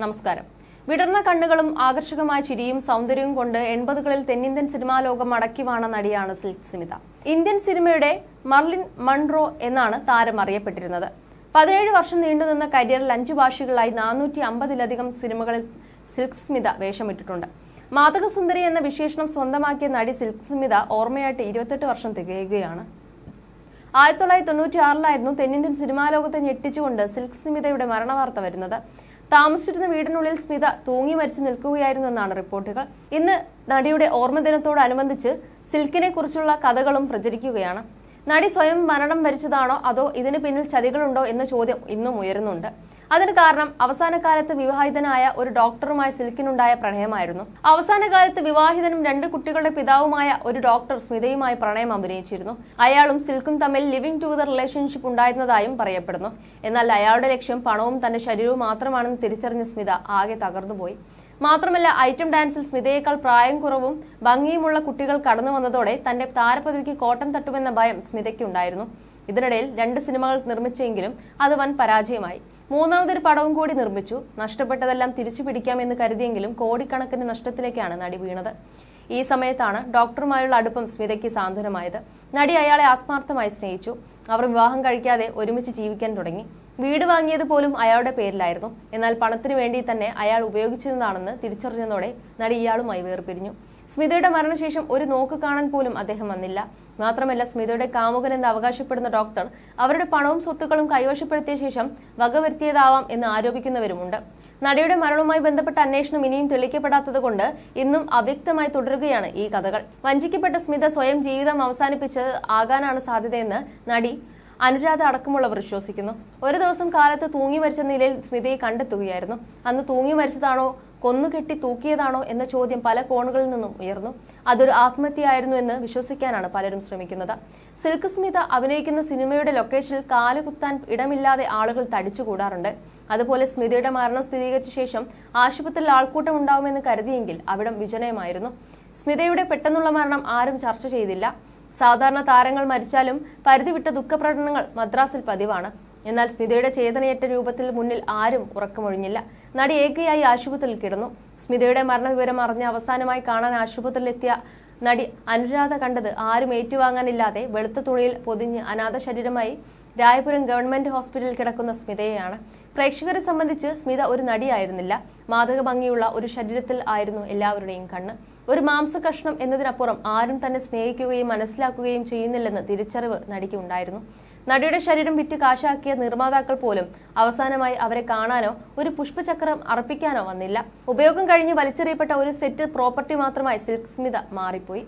നമസ്കാരം. വിടർന്ന കണ്ണുകളും ആകർഷകമായ ചിരിയും സൗന്ദര്യവും കൊണ്ട് എൺപതുകളിൽ തെന്നിന്ത്യൻ സിനിമാ ലോകം അടക്കി വാണ നടിയാണ് സിൽക്ക് സ്മിത ഇന്ത്യൻ സിനിമയുടെ മർലിൻ മൺറോ എന്നാണ് താരം അറിയപ്പെട്ടിരുന്നത്. പതിനേഴ് വർഷം നീണ്ടുനിന്ന കരിയറിൽ അഞ്ചു ഭാഷകളിലായി നാനൂറ്റി അമ്പതിലധികം സിനിമകളിൽ സിൽക്ക് സ്മിത വേഷമിട്ടിട്ടുണ്ട്. മാതകസുന്ദരി എന്ന വിശേഷണം സ്വന്തമാക്കിയ നടി സിൽക്ക് സ്മിത ഓർമ്മയായിട്ട് ഇരുപത്തെട്ട് വർഷം തികയുകയാണ്. ആയിരത്തി തൊള്ളായിരത്തി തൊണ്ണൂറ്റി ആറിലായിരുന്നു തെന്നിന്ത്യൻ സിനിമാ ലോകത്തെ ഞെട്ടിച്ചുകൊണ്ട് സിൽക്ക് സ്മിതയുടെ മരണവാർത്ത വരുന്നത്. താമസിച്ചിരുന്ന വീടിനുള്ളിൽ സ്മിത തൂങ്ങി മരിച്ചു നിൽക്കുകയായിരുന്നു എന്നാണ് റിപ്പോർട്ടുകൾ. ഇന്ന് നടിയുടെ ഓർമ്മദിനത്തോടനുബന്ധിച്ച് സിൽക്കിനെ കുറിച്ചുള്ള കഥകളും പ്രചരിക്കുകയാണ്. നടി സ്വയം മരണം വരിച്ചതാണോ അതോ ഇതിന് പിന്നിൽ ചതികളുണ്ടോ എന്ന ചോദ്യം ഇന്നും ഉയരുന്നുണ്ട്. അതിന് കാരണം അവസാന കാലത്ത് വിവാഹിതനായ ഒരു ഡോക്ടറുമായി സിൽക്കിനുണ്ടായ പ്രണയമായിരുന്നു. അവസാന കാലത്ത് വിവാഹിതനും രണ്ട് കുട്ടികളുടെ പിതാവുമായ ഒരു ഡോക്ടർ സ്മിതയുമായി പ്രണയം അഭിനയിച്ചിരുന്നു. അയാളും സിൽക്കും തമ്മിൽ ലിവിംഗ് ടുഗദർ റിലേഷൻഷിപ്പ് ഉണ്ടായിരുന്നതായും പറയപ്പെടുന്നു. എന്നാൽ അയാളുടെ ലക്ഷ്യം പണവും തന്റെ ശരീരവും മാത്രമാണെന്ന് തിരിച്ചറിഞ്ഞ സ്മിത ആകെ തകർന്നുപോയി. മാത്രമല്ല ഐറ്റം ഡാൻസിൽ സ്മിതയേക്കാൾ പ്രായം കുറവും ഭംഗിയുമുള്ള കുട്ടികൾ കടന്നു വന്നതോടെ തന്റെ താരപദവിക്ക് കോട്ടം തട്ടുമെന്ന ഭയം സ്മിതയ്ക്കുണ്ടായിരുന്നു. ഇതിനിടയിൽ രണ്ട് സിനിമകൾ നിർമ്മിച്ചെങ്കിലും അത് വൻ പരാജയമായി. മൂന്നാമതൊരു പടവും കൂടി നിർമ്മിച്ചു. നഷ്ടപ്പെട്ടതെല്ലാം തിരിച്ചു പിടിക്കാമെന്ന് കരുതിയെങ്കിലും കോടിക്കണക്കിന് നഷ്ടത്തിലേക്കാണ് നടി വീണത്. ഈ സമയത്താണ് ഡോക്ടറുമായുള്ള അടുപ്പം സ്മിതയ്ക്ക് സാന്ത്വനമായത്. നടി അയാളെ ആത്മാർത്ഥമായി സ്നേഹിച്ചു. അവർ വിവാഹം കഴിക്കാതെ ഒരുമിച്ച് ജീവിക്കാൻ തുടങ്ങി. വീട് വാങ്ങിയത് പോലും അയാളുടെ പേരിലായിരുന്നു. എന്നാൽ പണത്തിനു വേണ്ടി തന്നെ അയാൾ ഉപയോഗിച്ചിരുന്നതാണെന്ന് തിരിച്ചറിഞ്ഞതോടെ നടി ഇയാളുമായി വേർപിരിഞ്ഞു. സ്മിതയുടെ മരണശേഷം ഒരു നോക്ക് കാണാൻ പോലും അദ്ദേഹം വന്നില്ല. മാത്രമല്ല സ്മിതയുടെ കാമുകൻ എന്ന് അവകാശപ്പെടുന്ന ഡോക്ടർ അവരുടെ പണവും സ്വത്തുക്കളും കൈവശപ്പെടുത്തിയ ശേഷം വകവരുത്തിയതാവാം എന്ന് ആരോപിക്കുന്നവരുമുണ്ട്. നടിയുടെ മരണവുമായി ബന്ധപ്പെട്ട അന്വേഷണം ഇനിയും തെളിയിക്കപ്പെടാത്തതുകൊണ്ട് ഇന്നും അവ്യക്തമായി തുടരുകയാണ് ഈ കഥകൾ. വഞ്ചിക്കപ്പെട്ട സ്മിത സ്വയം ജീവിതം അവസാനിപ്പിച്ച് ആകാനാണ് സാധ്യതയെന്ന് നടി അനുരാധ അടക്കമുള്ളവർ വിശ്വസിക്കുന്നു. ഒരു ദിവസം കാലത്ത് തൂങ്ങി മരിച്ച നിലയിൽ സ്മിതയെ കണ്ടെത്തുകയായിരുന്നു. അന്ന് തൂങ്ങി മരിച്ചതാണോ കൊന്നുകെട്ടി തൂക്കിയതാണോ എന്ന ചോദ്യം പല കോണുകളിൽ നിന്നും ഉയർന്നു. അതൊരു ആത്മഹത്യയായിരുന്നു എന്ന് വിശ്വസിക്കാനാണ് പലരും ശ്രമിക്കുന്നത്. സിൽക്ക് സ്മിത അഭിനയിക്കുന്ന സിനിമയുടെ ലൊക്കേഷനിൽ കാലുകുത്താൻ ഇടമില്ലാതെ ആളുകൾ തടിച്ചുകൂടാറുണ്ട്. അതുപോലെ സ്മിതയുടെ മരണം സ്ഥിരീകരിച്ച ശേഷം ആശുപത്രിയിൽ ആൾക്കൂട്ടം ഉണ്ടാവുമെന്ന് കരുതിയെങ്കിൽ അവിടം വിജനയമായിരുന്നു സ്മിതയുടെ പെട്ടെന്നുള്ള മരണം ആരും ചർച്ച ചെയ്തില്ല. സാധാരണ താരങ്ങൾ മരിച്ചാലും പരിധിവിട്ട ദുഃഖപ്രകടനങ്ങൾ മദ്രാസിൽ പതിവാണ്. എന്നാൽ സ്മിതയുടെ ചേതനയേറ്റ രൂപത്തിൽ മുന്നിൽ ആരും ഉറക്കമൊഴിഞ്ഞില്ല. നടി ഏകയായി ആശുപത്രിയിൽ കിടന്നു. സ്മിതയുടെ മരണവിവരം അറിഞ്ഞ് അവസാനമായി കാണാൻ ആശുപത്രിയിലെത്തിയ നടി അനുരാധ കണ്ടത് ആരും ഏറ്റുവാങ്ങാനില്ലാതെ വെളുത്ത തുണിയിൽ പൊതിഞ്ഞ് അനാഥ ശരീരമായി രായപുരം ഗവൺമെന്റ് ഹോസ്പിറ്റലിൽ കിടക്കുന്ന സ്മിതയെയാണ്. പ്രേക്ഷകരെ സംബന്ധിച്ച് സ്മിത ഒരു നടിയായിരുന്നില്ല. മാതക ഭംഗിയുള്ള ഒരു ശരീരത്തിൽ ആയിരുന്നു എല്ലാവരുടെയും കണ്ണ്. ഒരു മാംസ കഷ്ണം എന്നതിനപ്പുറം ആരും തന്നെ സ്നേഹിക്കുകയും മനസ്സിലാക്കുകയും ചെയ്യുന്നില്ലെന്ന് തിരിച്ചറിവ് നടിക്ക് ഉണ്ടായിരുന്നു നടിയുടെ ശരീരം വിറ്റ് കാശാക്കിയ നിർമ്മാതാക്കൾ പോലും അവസാനമായി അവരെ കാണാനോ ഒരു പുഷ്പചക്രം അർപ്പിക്കാനോ വന്നില്ല. ഉപയോഗം കഴിഞ്ഞ് വലിച്ചെറിയപ്പെട്ട ഒരു സെറ്റ് പ്രോപ്പർട്ടി മാത്രമായി സിൽക്ക് സ്മിത മാറിപ്പോയി.